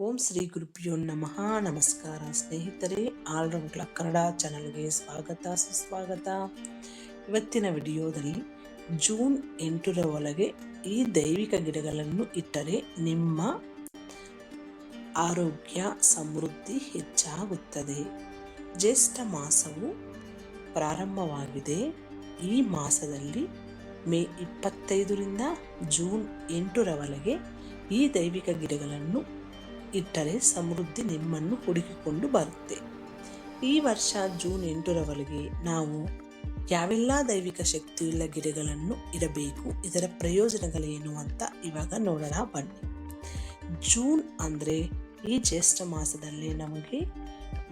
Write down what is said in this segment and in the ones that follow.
ಓಂ ಶ್ರೀ ಗುರುಭ್ಯೋ ನಮಃ. ನಮಸ್ಕಾರ ಸ್ನೇಹಿತರೆ ಆಲ್ರೌಂಡ್ ಕ್ಲಬ್ ಕನ್ನಡ ಚಾನಲ್ಗೆ ಸ್ವಾಗತ, ಸುಸ್ವಾಗತ. ಇವತ್ತಿನ ವಿಡಿಯೋದಲ್ಲಿ ಜೂನ್ ಎಂಟರ ಒಳಗೆ ಈ ದೈವಿಕ ಗಿಡಗಳನ್ನು ಇಟ್ಟರೆ ನಿಮ್ಮ ಆರೋಗ್ಯ ಸಮೃದ್ಧಿ ಹೆಚ್ಚಾಗುತ್ತದೆ. ಜ್ಯೇಷ್ಠ ಮಾಸವು ಪ್ರಾರಂಭವಾಗಿದೆ. ಈ ಮಾಸದಲ್ಲಿ ಮೇ ಇಪ್ಪತ್ತೈದರಿಂದ ಜೂನ್ ಎಂಟರವರೆಗೆ ಈ ದೈವಿಕ ಗಿಡಗಳನ್ನು ಇಟ್ಟರೆ ಸಮೃದ್ಧಿ ನಿಮ್ಮನ್ನು ಹುಡುಕಿಕೊಂಡು ಬರುತ್ತೆ. ಈ ವರ್ಷ ಜೂನ್ ಎಂಟರವರೆಗೆ ನಾವು ಯಾವೆಲ್ಲ ದೈವಿಕ ಶಕ್ತಿಯುಳ್ಳ ಗಿಡಗಳನ್ನು ಇಡಬೇಕು, ಇದರ ಪ್ರಯೋಜನಗಳೇನು ಅಂತ ಇವಾಗ ನೋಡೋಣ ಬನ್ನಿ. ಜೂನ್ ಅಂದರೆ ಈ ಜ್ಯೇಷ್ಠ ಮಾಸದಲ್ಲಿ ನಮಗೆ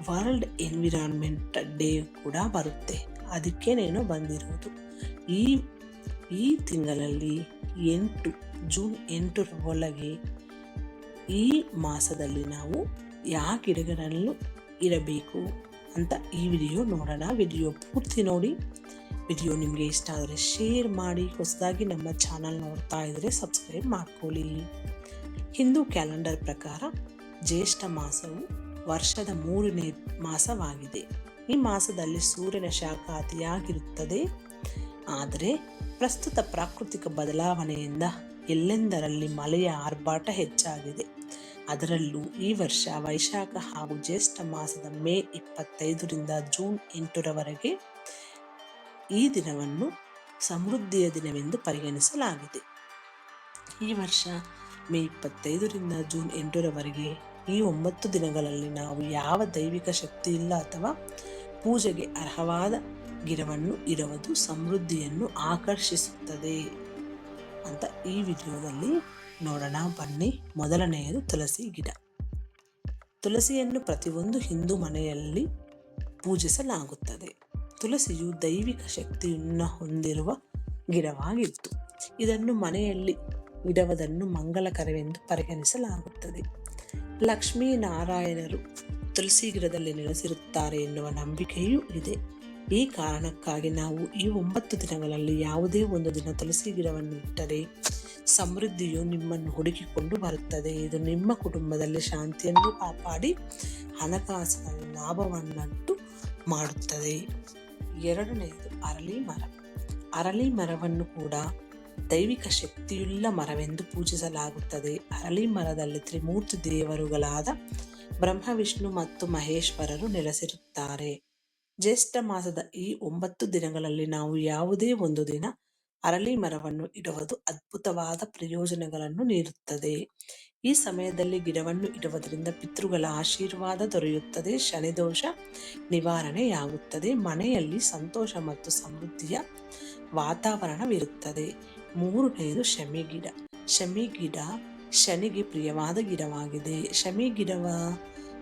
ವರ್ಲ್ಡ್ ಎನ್ವಿರಾನ್ಮೆಂಟ್ ಡೇ ಕೂಡ ಬರುತ್ತೆ. ಅದಕ್ಕೇನೇನೋ ಬಂದಿರೋದು. ಈ ಈ ತಿಂಗಳಲ್ಲಿ ಎಂಟು, ಜೂನ್ ಎಂಟರ ಒಳಗೆ ಈ ಮಾಸದಲ್ಲಿ ನಾವು ಯಾವ ಗಿಡಗಳನ್ನು ಇರಬೇಕು ಅಂತ ಈ ವಿಡಿಯೋ ನೋಡೋಣ. ವಿಡಿಯೋ ಪೂರ್ತಿ ನೋಡಿ. ವಿಡಿಯೋ ನಿಮಗೆ ಇಷ್ಟ ಆದರೆ ಶೇರ್ ಮಾಡಿ. ಹೊಸದಾಗಿ ನಮ್ಮ ಚಾನಲ್ ನೋಡ್ತಾ ಇದ್ದರೆ ಸಬ್ಸ್ಕ್ರೈಬ್ ಮಾಡ್ಕೊಳ್ಳಿ. ಹಿಂದೂ ಕ್ಯಾಲೆಂಡರ್ ಪ್ರಕಾರ ಜ್ಯೇಷ್ಠ ಮಾಸವು ವರ್ಷದ ಮೂರನೇ ಮಾಸವಾಗಿದೆ. ಈ ಮಾಸದಲ್ಲಿ ಸೂರ್ಯನ ಶಾಖ ಅತಿಯಾಗಿರುತ್ತದೆ ಆದರೆ ಪ್ರಸ್ತುತ ಪ್ರಾಕೃತಿಕ ಬದಲಾವಣೆಯಿಂದ ಎಲ್ಲೆಂದರಲ್ಲಿ ಮಳೆಯ ಆರ್ಭಾಟ ಹೆಚ್ಚಾಗಿದೆ. ಅದರಲ್ಲೂ ಈ ವರ್ಷ ವೈಶಾಖ ಹಾಗೂ ಜ್ಯೇಷ್ಠ ಮಾಸದ ಮೇ ಇಪ್ಪತ್ತೈದರಿಂದ ಜೂನ್ ಎಂಟರವರೆಗೆ ಈ ದಿನವನ್ನು ಸಮೃದ್ಧಿಯ ದಿನವೆಂದು ಪರಿಗಣಿಸಲಾಗಿದೆ. ಈ ವರ್ಷ ಮೇ ಇಪ್ಪತ್ತೈದರಿಂದ ಜೂನ್ ಎಂಟರವರೆಗೆ ಈ ಒಂಬತ್ತು ದಿನಗಳಲ್ಲಿ ನಾವು ಯಾವ ದೈವಿಕ ಶಕ್ತಿ ಇಲ್ಲ ಅಥವಾ ಪೂಜೆಗೆ ಅರ್ಹವಾದ ಗಿಡವನ್ನು ಇರುವುದು ಸಮೃದ್ಧಿಯನ್ನು ಆಕರ್ಷಿಸುತ್ತದೆ. ಅಂತ ಈ ವಿಡಿಯೋದಲ್ಲಿ ನೋಡೋಣ. ಬನ್ನಿ, ಮೊದಲನೆಯದು ತುಳಸಿ ಗಿಡ. ತುಳಸಿಯನ್ನು ಪ್ರತಿಯೊಂದು ಹಿಂದೂ ಮನೆಯಲ್ಲಿ ಪೂಜಿಸಲಾಗುತ್ತದೆ. ತುಳಸಿಯು ದೈವಿಕ ಶಕ್ತಿಯನ್ನು ಹೊಂದಿರುವ ಗಿಡವಾಗಿತ್ತು. ಇದನ್ನು ಮನೆಯಲ್ಲಿ ಇಡುವುದನ್ನು ಮಂಗಳಕರವೆಂದು ಪರಿಗಣಿಸಲಾಗುತ್ತದೆ. ಲಕ್ಷ್ಮೀನಾರಾಯಣರು ತುಳಸಿ ಗಿಡದಲ್ಲಿ ನೆಲೆಸಿರುತ್ತಾರೆ ಎನ್ನುವ ನಂಬಿಕೆಯೂ ಇದೆ. ಈ ಕಾರಣಕ್ಕಾಗಿ ನಾವು ಈ ಒಂಬತ್ತು ದಿನಗಳಲ್ಲಿ ಯಾವುದೇ ಒಂದು ದಿನ ತುಳಸಿ ಗಿಡವನ್ನು ಇಟ್ಟರೆ ಸಮೃದ್ಧಿಯು ನಿಮ್ಮನ್ನು ಹುಡುಕಿಕೊಂಡು ಬರುತ್ತದೆ. ಇದು ನಿಮ್ಮ ಕುಟುಂಬದಲ್ಲಿ ಶಾಂತಿಯನ್ನು ಕಾಪಾಡಿ ಹಣಕಾಸಿನ ಲಾಭವನ್ನಂಟು ಮಾಡುತ್ತದೆ. ಎರಡನೆಯದು ಅರಳಿ ಮರ. ಅರಳಿ ಮರವನ್ನು ಕೂಡ ದೈವಿಕ ಶಕ್ತಿಯುಳ್ಳ ಮರವೆಂದು ಪೂಜಿಸಲಾಗುತ್ತದೆ. ಅರಳಿ ಮರದಲ್ಲಿ ತ್ರಿಮೂರ್ತಿ ದೇವರುಗಳಾದ ಬ್ರಹ್ಮ ವಿಷ್ಣು ಮತ್ತು ಮಹೇಶ್ವರರು ನೆಲೆಸಿರುತ್ತಾರೆ. ಜ್ಯೇಷ್ಠ ಮಾಸದ ಈ ಒಂಬತ್ತು ದಿನಗಳಲ್ಲಿ ನಾವು ಯಾವುದೇ ಒಂದು ದಿನ ಅರಳಿ ಮರವನ್ನು ಇಡುವುದು ಅದ್ಭುತವಾದ ಪ್ರಯೋಜನಗಳನ್ನು ನೀಡುತ್ತದೆ. ಈ ಸಮಯದಲ್ಲಿ ಗಿಡವನ್ನು ಇಡುವುದರಿಂದ ಪಿತೃಗಳ ಆಶೀರ್ವಾದ ದೊರೆಯುತ್ತದೆ, ಶನಿದೋಷ ನಿವಾರಣೆಯಾಗುತ್ತದೆ, ಮನೆಯಲ್ಲಿ ಸಂತೋಷ ಮತ್ತು ಸಮೃದ್ಧಿಯ ವಾತಾವರಣವಿರುತ್ತದೆ. ಮೂರನೆಯದು ಶಮಿ ಗಿಡ ಶಮಿ ಗಿಡ ಶನಿಗೆ ಪ್ರಿಯವಾದ ಗಿಡವಾಗಿದೆ. ಶಮಿ ಗಿಡವ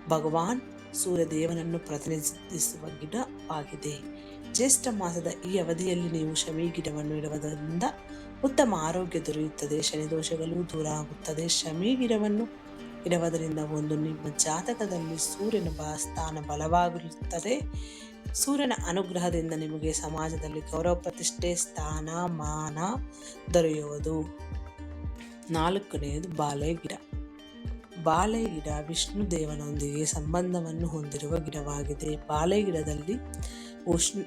ಭಗವಾನ್ ಸೂರ್ಯದೇವನನ್ನು ಪ್ರತಿನಿಧಿಸುವ ಗಿಡವಾಗಿದೆ ಜ್ಯೇಷ್ಠ ಮಾಸದ ಈ ಅವಧಿಯಲ್ಲಿ ನೀವು ಶಮಿ ಗಿಡವನ್ನು ಇಡುವುದರಿಂದ ಉತ್ತಮ ಆರೋಗ್ಯ ದೊರೆಯುತ್ತದೆ. ಶನಿ ದೋಷಗಳು ದೂರ ಆಗುತ್ತದೆ. ಶಮಿ ಗಿಡವನ್ನು ಇಡುವುದರಿಂದ ಒಂದು ನಿಮ್ಮ ಜಾತಕದಲ್ಲಿ ಸೂರ್ಯನ ಬ, ಸ್ಥಾನ ಬಲವಾಗಿರುತ್ತದೆ ಸೂರ್ಯನ ಅನುಗ್ರಹದಿಂದ ನಿಮಗೆ ಸಮಾಜದಲ್ಲಿ ಗೌರವ, ಪ್ರತಿಷ್ಠೆ ಸ್ಥಾನ ಮಾನ ದೊರೆಯುವುದು. ನಾಲ್ಕನೆಯದು ಬಾಳೆ ಗಿಡ. ಬಾಳೆ ಗಿಡ ವಿಷ್ಣು ದೇವನೊಂದಿಗೆ ಸಂಬಂಧವನ್ನು ಹೊಂದಿರುವ ಗಿಡವಾಗಿದೆ. ಬಾಳೆ ಗಿಡದಲ್ಲಿ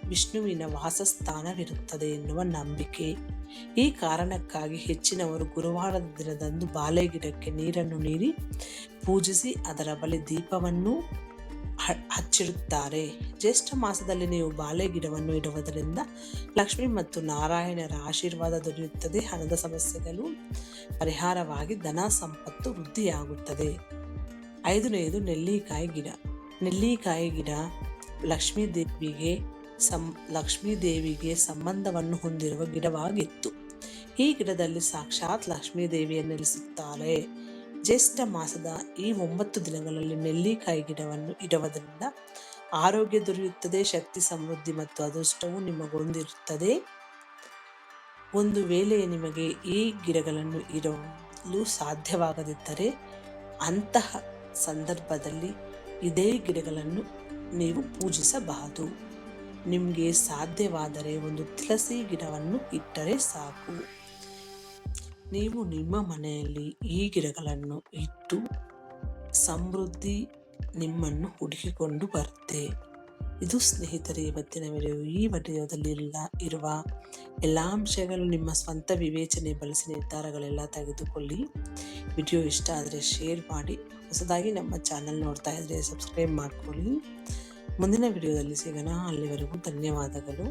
ವಿಷ್ಣುವಿನ ವಾಸಸ್ಥಾನವಿರುತ್ತದೆ ಎನ್ನುವ ನಂಬಿಕೆ. ಈ ಕಾರಣಕ್ಕಾಗಿ ಹೆಚ್ಚಿನವರು ಗುರುವಾರದ ದಿನದಂದು ಬಾಳೆ ಗಿಡಕ್ಕೆ ನೀರನ್ನು ನೀಡಿ ಪೂಜಿಸಿ ಅದರ ಬಳಿ ದೀಪವನ್ನು ಹಚ್ಚಿಡುತ್ತಾರೆ ಜ್ಯೇಷ್ಠ ಮಾಸದಲ್ಲಿ ನೀವು ಬಾಳೆ ಗಿಡವನ್ನು ಇಡುವುದರಿಂದ ಲಕ್ಷ್ಮಿ ಮತ್ತು ನಾರಾಯಣರ ಆಶೀರ್ವಾದ ದೊರೆಯುತ್ತದೆ. ಹಣದ ಸಮಸ್ಯೆಗಳು, ಪರಿಹಾರವಾಗಿ ಧನ ಸಂಪತ್ತು ವೃದ್ಧಿಯಾಗುತ್ತದೆ. ಐದನೆಯದು ನೆಲ್ಲಿಕಾಯಿ ಗಿಡ. ನೆಲ್ಲಿಕಾಯಿ ಗಿಡ ಲಕ್ಷ್ಮೀ ದೇವಿಗೆ ಸಂ ಲಕ್ಷ್ಮೀ ದೇವಿಗೆ ಸಂಬಂಧವನ್ನು ಹೊಂದಿರುವ ಗಿಡವಾಗಿತ್ತು. ಈ ಗಿಡದಲ್ಲಿ ಸಾಕ್ಷಾತ್ ಲಕ್ಷ್ಮೀ ದೇವಿಯನ್ನು ನೆಲೆಸುತ್ತಾರೆ ಜ್ಯೇಷ್ಠ ಮಾಸದ ಈ ಒಂಬತ್ತು ದಿನಗಳಲ್ಲಿ ನೆಲ್ಲಿಕಾಯಿ ಗಿಡವನ್ನು ಇಡುವುದರಿಂದ ಆರೋಗ್ಯ ದೊರೆಯುತ್ತದೆ, ಶಕ್ತಿ ಸಮೃದ್ಧಿ ಮತ್ತು ಅದೃಷ್ಟವು ನಿಮಗೊಂದಿರುತ್ತದೆ. ಒಂದು ವೇಳೆ ನಿಮಗೆ ಈ ಗಿಡಗಳನ್ನು ಇಡಲು ಸಾಧ್ಯವಾಗದಿದ್ದರೆ ಅಂತಹ ಸಂದರ್ಭದಲ್ಲಿ ಇದೇ ಗಿಡಗಳನ್ನು ನೀವು ಪೂಜಿಸಬಹುದು. ನಿಮಗೆ ಸಾಧ್ಯವಾದರೆ ಒಂದು ತುಳಸಿ ಗಿಡವನ್ನು ಇಟ್ಟರೆ ಸಾಕು. ನೀವು ನಿಮ್ಮ ಮನೆಯಲ್ಲಿ ಈ ಗಿಡಗಳನ್ನು ಇಟ್ಟು ಸಮೃದ್ಧಿ ನಿಮ್ಮನ್ನು ಹುಡುಕಿಕೊಂಡು ಬರುತ್ತೆ. ಇದು ಸ್ನೇಹಿತರೆ, ಇವತ್ತಿನ ವಿಡಿಯೋ ಈ ವಿಡಿಯೋದಲ್ಲಿ ಇಲ್ಲ ಇರುವ ಎಲ್ಲ ಅಂಶಗಳು ನಿಮ್ಮ ಸ್ವಂತ ವಿವೇಚನೆ ಬಳಸಿ ನಿರ್ಧಾರಗಳೆಲ್ಲ ತೆಗೆದುಕೊಳ್ಳಿ. ವಿಡಿಯೋ ಇಷ್ಟ ಆದರೆ ಶೇರ್ ಮಾಡಿ. ಹೊಸದಾಗಿ ನಮ್ಮ ಚಾನಲ್ ನೋಡ್ತಾ ಇದ್ರೆ ಸಬ್ಸ್ಕ್ರೈಬ್ ಮಾಡ್ಕೊಳ್ಳಿ. ಮುಂದಿನ ವಿಡಿಯೋದಲ್ಲಿ ಸಿಗೋಣ. ಅಲ್ಲಿವರೆಗೂ ಧನ್ಯವಾದಗಳು.